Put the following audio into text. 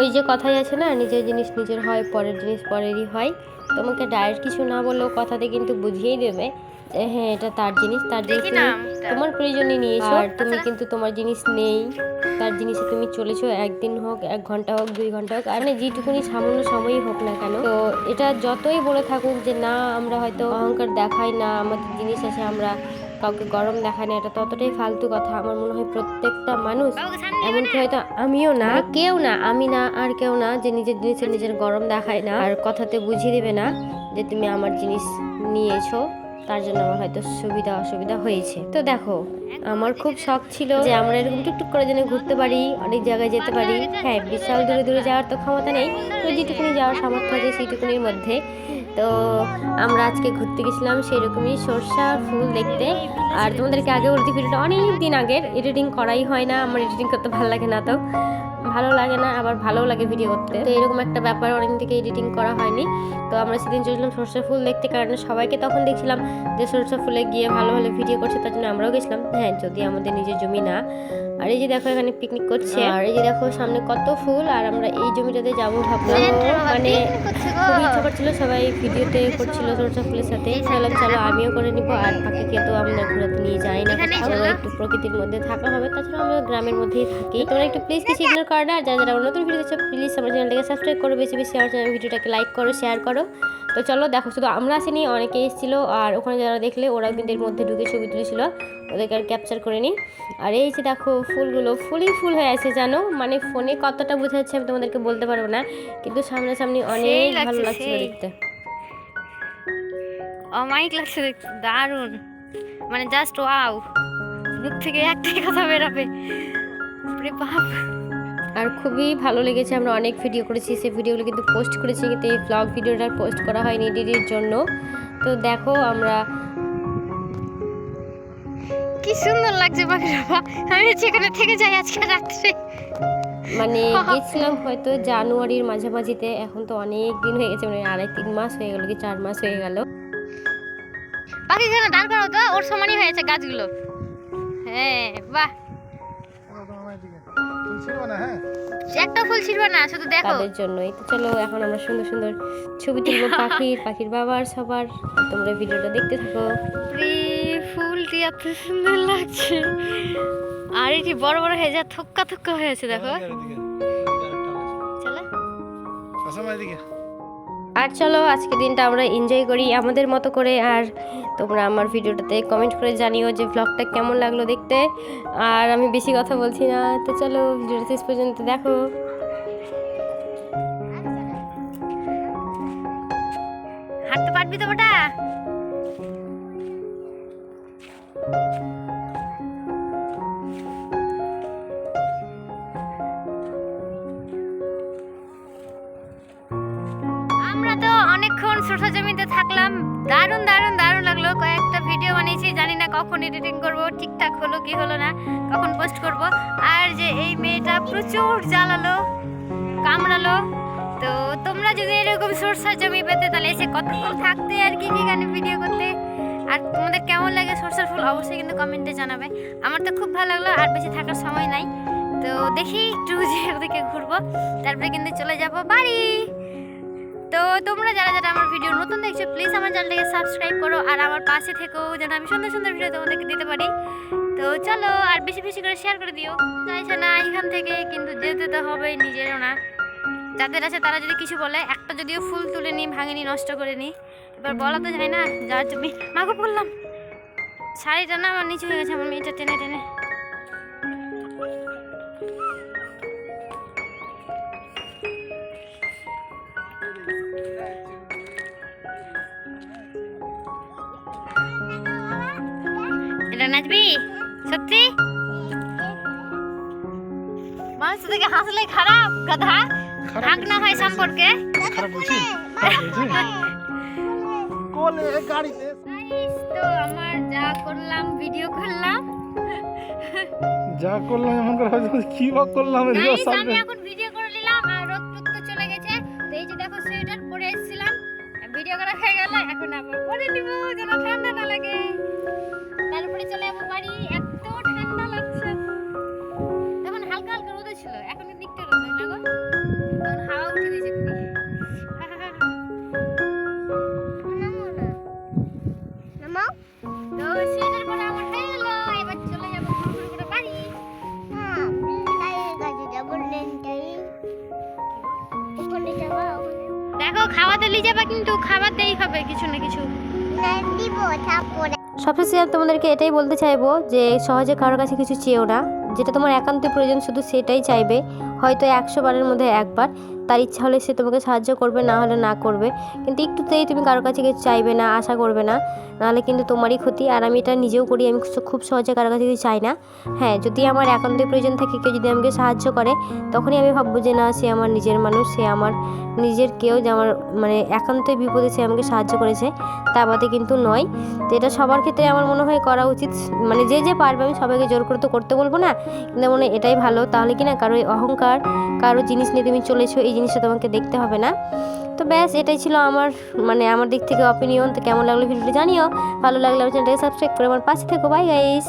ওই যে কথাই আছে না নিজের জিনিস নিজের হয় পরের জিনিস পরেরই হয় তোমাকে ডাইরেক্ট কিছু না বললেও কথাতে কিন্তু বুঝিয়েই দেবে হ্যাঁ এটা তার জিনিস তার জিনিস। তোমার প্রয়োজনে নিয়েছো আর তুমি। কিন্তু তোমার জিনিস নেই তার জিনিসে তুমি চলেছো একদিন হোক এক ঘণ্টা হোক দুই ঘণ্টা হোক আর মানে যেটুকুনি সামান্য সময়ই হোক না কেন তো এটা যতই বলে থাকুক যে না আমরা হয়তো অহংকার দেখাই না আমাদের জিনিস আছে আমরা কাউকে গরম দেখা না এটা ততটাই ফালতু কথা। আমার মনে হয় প্রত্যেকটা মানুষ এমনকি হয়তো আমিও না। কেউ না আমি না আর কেউ না যে নিজের জিনিসের নিজের গরম দেখায় না। আর কথাতে বুঝিয়ে দেবে না যে তুমি আমার জিনিস নিয়েছো। তার জন্য আমার হয়তো সুবিধা অসুবিধা হয়েছে। তো দেখো, আমার খুব শখ ছিল যে আমরা এরকম টুকটুক করে যেন ঘুরতে পারি, অনেক জায়গায় যেতে পারি। হ্যাঁ বিশাল দূরে দূরে যাওয়ার তো ক্ষমতা নেই, তো যেটুকুনি যাওয়ার সামর্থ্য আছে সেইটুকুনির মধ্যে। তো আমরা আজকে ঘুরতে গেছিলাম সেই রকমই সর্ষার ফুল দেখতে। আর তোমাদেরকে আগে বলতে ভিডিওটা অনেক দিন আগের এডিটিং করাই হয় না, আমার এডিটিং করতে ভালো লাগে না তো। ভালো লাগে না, আবার ভালো লাগে ভিডিও করতে। তো এরকম একটা ব্যাপার অনেক থেকে এডিটিং করা হয়নি। তো আমরা সেদিন চলছিলাম সরষে ফুল দেখতে, কারণ সবাইকে তখন দেখছিলাম যে সরষে ফুলে গিয়ে ভালো ভালো ভিডিও করছে তার জন্য আমরাও গেছিলাম। হ্যাঁ যদি আমাদের নিজের জমি না। আর এই যে দেখো এখানে পিকনিক করছে। আর এই যে দেখো সামনে কত ফুল আর আমরা এই জমিটাতে যাব ভাবলাম। মানে খুবই ইচ্ছা করছিল সবাই ভিডিওতে করছিল সরষে ফুলের সাথে। ভাবলাম চলো আমিও করে নিবো। আর পাখিকে তো আমরা ঘোরাতে নিয়ে যাই না। চলো। একটু প্রকৃতির মধ্যে থাকা হবে। তাছাড়া আমরা গ্রামের মধ্যেই থাকি। তোমরা একটু প্লিজ কিছু ইগনোর করো না। যারা যারা নতুন ভিডিও দেখছ প্লিজ আমার চ্যানেলটাকে সাবস্ক্রাইব করো। বেশি বেশি আমার চ্যানেল ভিডিওটাকে লাইক করো শেয়ার করো। তো চলো দেখো শুধু আমরা আসিনি অনেকে এসেছিল আর ওখানে যারা দেখলে ওরাও কিন্তু এর মধ্যে ঢুকে ছবি তুলেছিল। ওদেরকে আর ক্যাপচার করে নিই আর এই যে দেখো ফুলগুলো ফুলই ফুল হয়ে আছে জানো? মানে ফোনে কতটা বোঝা যাচ্ছে আমি তোমাদেরকে বলতে পারব না কিন্তু সামনাসামনি অনেক ভালো লাগছিল দেখতে। লাগছে দেখতে দারুণ। মানে জাস্ট ওয়াও মুখ থেকে একটাই কথা বেরাবে। বাপ। আর খুবই ভালো লেগেছে আমরা অনেক ভিডিও করেছি সেই ভিডিওগুলো কিন্তু পোস্ট করেছি কিন্তু এই ব্লগ ভিডিওটা পোস্ট করা হয়নি ডিডির জন্য। তো দেখো আমরা কি সুন্দর লাগছে বাপরে বাপ আমি যেখানে থেকে যাই আজকে রাত্রে। মানে গেছিলাম হয়তো জানুয়ারির মাঝামাঝিতে এখন তো অনেক দিন হয়ে গেছে মানে আড়াই তিন মাস হয়ে গেল কি চার মাস হয়ে গেল। বাকি এখানে দাঁড় করাও তো ওর সমানই হয়েছে গাছগুলো। হ্যাঁ বাহ। একটা ফুল ছিড়বে না শুধু দেখো। তাদের জন্যই তো চলো এখন আমরা সুন্দর সুন্দর ছবি তুলবো পাখির পাখির বাবার সবার। তোমরা ভিডিওটা দেখতে থাকো। ফুলটি এত সুন্দর লাগছে। আর এটি বড় বড় হয়ে যা থক্কা থক্কা হয়েছে দেখো। চলো। আর চলো আজকে দিনটা আমরা এনজয় করি আমাদের মতো করে। আর তোমরা আমার ভিডিওটাতে কমেন্ট করে জানিও যে ব্লগটা কেমন লাগল দেখতে। আর আমি বেশি কথা বলছি না। তো চলো, ভিডিওটা শেষ পর্যন্ত দেখো। হাঁটতে পারবি তো ওটা অনেকক্ষণ ছোট জমিতে থাকলাম। দারুণ দারুণ দারুণ লাগল। কয়েকটা ভিডিও বানিয়েছি, জানি না কখন এডিটিং করব, ঠিকঠাক হলো কি হলো না, কখন পোস্ট করব। আর যে এই মেয়েটা প্রচুর জ্বালালো, কামড়ালো। তো তোমরা যদি এরকম সরষার জমি পেতে, তাহলে এসে কতক্ষণ থাকতে আর কি কি গানে ভিডিও করতে? আর তোমাদের কেমন লাগে সরষার ফুল, অবশ্যই কিন্তু কমেন্টে জানাবে। আমার তো খুব ভালো লাগল, আর বেশি থাকার সময় নাই। তো দেখি একটু যে ওদিকে ঘুরবো, তারপরে কিন্তু চলে যাব। বাড়ি! তো তোমরা যারা যারা আমার ভিডিও নতুন দেখছ প্লিজ আমার চ্যানেলটাকে সাবস্ক্রাইব করো আর আমার পাশে থেকেও যেন আমি সুন্দর সুন্দর ভিডিও তোমাদেরকে দিতে পারি। তো চলো আর বেশি বেশি করে শেয়ার করে দিও। চাইছে না এখান থেকে কিন্তু যেতে তো হবেই নিজেরও না। যাদের আছে তারা যদি কিছু বলে, একটা যদিও ফুল তুলে নিই ভাঙে ভাঙিনি, নষ্ট করে নিই, এবার বলা তো যায় না, যার জমি মাগো বললাম। শাড়িটা না আমার নিচু হয়ে গেছে, আমার মেয়েটা টেনে টেনে। নাচবি সত্যি? মানুষ থেকে হাসলে খারাপ গাধা ভাগ না হয় সম্পর্কে? খারাপ বলছি? কোলে গাড়িতে। তো আমার যা করলাম ভিডিও করলাম। যা করলাম এমন করে হয়তো কি বা করলাম আমি এখন ভিডিও করে নিলাম আর রোদ টুদ তো চলে গেছে। তো এই যে দেখো সোয়েটার পরে এসেছিলাম। ভিডিও করা হয়ে গেল এখন আবার পরে নিব যেন দেখো, খাওয়াতে নিয়ে যাবা কিন্তু দেই হবে কিছু না কিছু। সবশেষে তোমাদেরকে এটাই বলতে চাইব যে সহজে কারোর কাছে কিছু চেয়েও না। যেটা তোমার একান্ত প্রয়োজন, শুধু সেটাই চাইবে। হয়তো একশো বারের মধ্যে একবার। তার ইচ্ছা হলে সে তোমাকে সাহায্য করবে, না হলে না করবে। কিন্তু একটুতেই তুমি কারোর কাছে কিছু চাইবে না, আশা করবে না। নাহলে কিন্তু তোমারই ক্ষতি। আর আমি এটা নিজেও করি, আমি খুব- সহজে কারোর কাছে কিছু চাই না। হ্যাঁ যদি আমার একান্তই প্রয়োজন থাকে, কেউ যদি আমাকে সাহায্য করে, তখনই আমি ভাববো যে, না, সে আমার নিজের মানুষ, সে আমার নিজের কেউ যে আমার মানে একান্তই বিপদে সে আমাকে সাহায্য করেছে, তা বাদে কিন্তু নয়। তো এটা সবার ক্ষেত্রে আমার মনে হয় করা উচিত। মানে যে যে পারবে, আমি সবাইকে জোর করে তো করতে বলব না। কিন্তু মনে এটাই ভালো। তাহলে কি না কারও অহংকার, কারও জিনিস নিয়ে তুমি চলেছো, এই জিনিসটা তোমাকে দেখতে হবে না। তো ব্যাস, এটাই ছিল আমার মানে আমার দিক থেকে অপিনিয়ন তো কেমন লাগল ভিডিওটি জানিও। ভালো লাগলে আমার চ্যানেলটাকে সাবস্ক্রাইব করে আমার পাশে থেকো। Bye guys